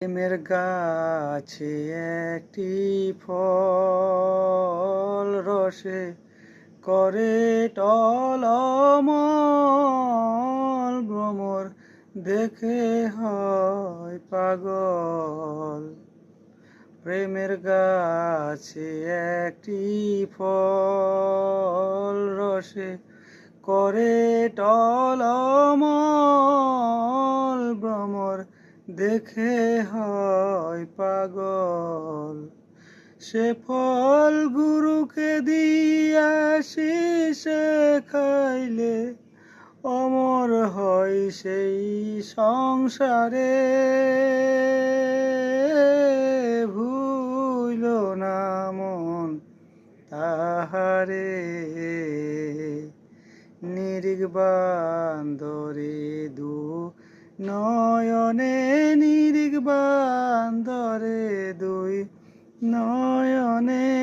প্রেমের গাছে একটি ফল রসে করে টলমল ভ্রমর দেখে হয় পাগল। প্রেমের গাছে একটি ফল রসে করে টলমল দেখে হয় পাগল। সে ফল গুরুকে দিয়া শীষে খাইলে অমর হয় সেই সংসারে। ভুইল না মন তাহারে। নিরিগ বান্দরে দু নয়নে নিরিগ বান্দরে দুই নয়নে